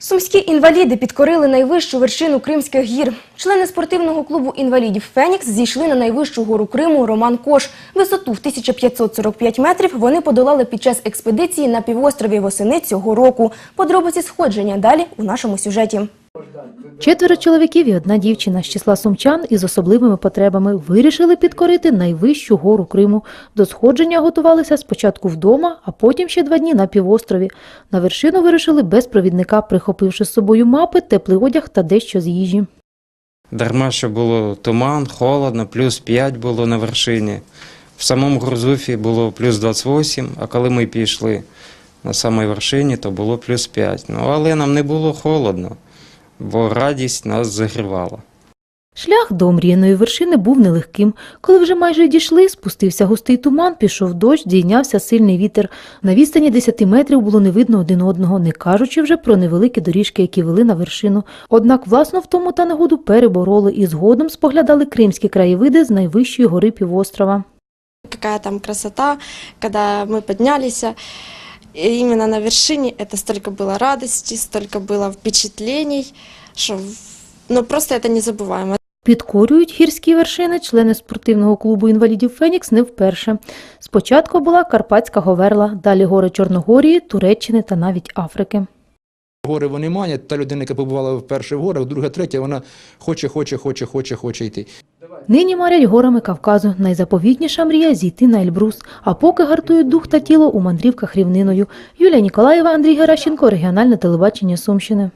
Сумські інваліди підкорили найвищу вершину Кримських гір. Члени спортивного клубу інвалідів Фенікс зійшли на найвищу гору Криму Роман Кош. Висоту в 1545 метрів вони подолали під час експедиції на півострові восени цього року. Подробиці сходження далі у нашому сюжеті. Четверо чоловіків і одна дівчина з числа сумчан із особливими потребами вирішили підкорити найвищу гору Криму. До сходження готувалися спочатку вдома, а потім ще два дні на півострові. На вершину вирішили без провідника, прихопивши з собою мапи, теплий одяг та дещо з їжі. Дарма, що було туман, холодно, плюс 5 було на вершині. В самому Грузуфі було плюс 28, а коли ми пішли на самій вершині, то було плюс 5. Ну, але нам не було холодно, бо радість нас загрівала. Шлях до омріяної вершини був нелегким. Коли вже майже дійшли, спустився густий туман, пішов дощ, здійнявся сильний вітер. На відстані 10 метрів було не видно один одного, не кажучи вже про невеликі доріжки, які вели на вершину. Однак власну втому та негоду перебороли і згодом споглядали кримські краєвиди з найвищої гори півострова. какая там красота, когда мы поднялись. И именно на вершине это столько было радости, столько было впечатлений, что ну, просто это незабываемо. Підкорюють гірські вершини члени спортивного клубу інвалідів Фенікс не вперше. Спочатку була Карпатська Говерла, далі гори Чорногорії, Туреччини та навіть Африки. Гори вони манять. Та людина, яка побувала вперше в горах, друга, третя, вона хоче, хоче, хоче, хоче, хоче йти. Нині марять горами Кавказу. Найзаповітніша мрія зійти на Ельбрус, а поки гартують дух та тіло у мандрівках рівниною. Юлія Ніколаєва, Андрій Геращенко, регіональне телебачення Сумщини.